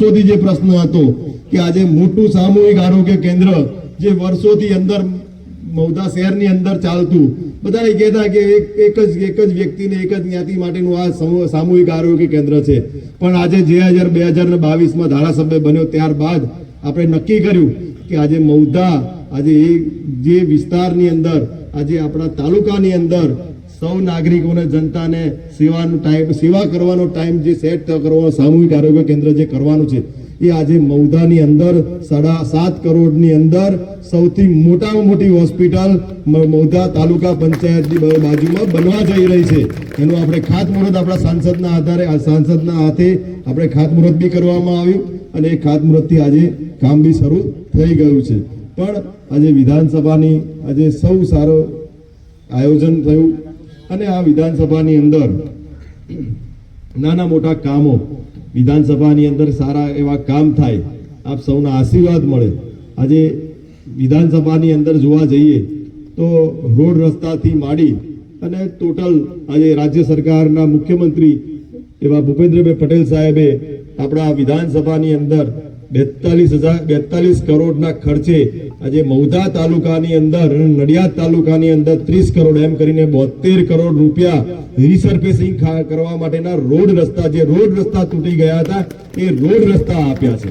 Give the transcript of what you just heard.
વર્ષોથી જે પ્રશ્ન હતો કે આજે મોટું સામૂહિક આરોગ્ય કેન્દ્ર જે વર્ષોથી અંદર મૌદા શહેરની અંદર ચાલતું, બધાને કહેતા કે એક જ એક જ વ્યક્તિને એક જ જ્ઞાતિ માટેનું આ સામૂહિક આરોગ્ય કેન્દ્ર છે. પણ આજે જે હજાર બે હજાર બાવીસમાં ધારાસભ્ય બન્યો, ત્યારબાદ આપણે નક્કી કર્યું કે આજે મૌધા આજે એ જે વિસ્તારની અંદર, આજે આપણા તાલુકાની અંદર સૌ નાગરિકોને, જનતાને સેવાનો ટાઈમ, સેવા કરવાનો ટાઈમ જે સેટ કરવાનો, સામૂહિક આરોગ્ય કેન્દ્ર જે કરવાનું છે, એ આજે મૌદાની અંદર, સાડા સાત કરોડની અંદર સૌથી મોટામાં મોટી હોસ્પિટલ મૌદા તાલુકા પંચાયતની બાજુમાં બનવા જઈ રહી છે. એનું આપણે ખાતમુહૂર્ત આપણા સાંસદના આધારે સાંસદના હાથે આપણે ખાતમુહૂર્ત બી કરવામાં આવ્યું અને એ ખાતમુહૂર્તથી આજે કામ બી શરૂ થઈ ગયું છે. પણ આજે વિધાનસભાની આજે સૌ સારો આયોજન થયું. અને આ વિધાનસભાની અંદર નાના મોટા કામો, વિધાનસભાની અંદર સારા એવા કામ થાય, આપ સૌના આશીર્વાદ મળે. આજે વિધાનસભાની અંદર જોવા જઈએ તો રોડ રસ્તાથી માંડી અને ટોટલ આજે રાજ્ય સરકારના મુખ્યમંત્રી એવા ભૂપેન્દ્રભાઈ પટેલ સાહેબે આપણા વિધાનસભાની અંદર બેતાલીસ હજાર, બેતાલીસ કરોડના ખર્ચે આજે મૌધા તાલુકાની અંદર નડિયાદ તાલુકાની અંદર ત્રીસ કરોડ એમ કરીને બોતેર કરોડ રૂપિયા રિસર્ફેસિંગ કરવા માટેના રોડ રસ્તા, જે રોડ રસ્તા તૂટી ગયા હતા, એ રોડ રસ્તા આપ્યા છે.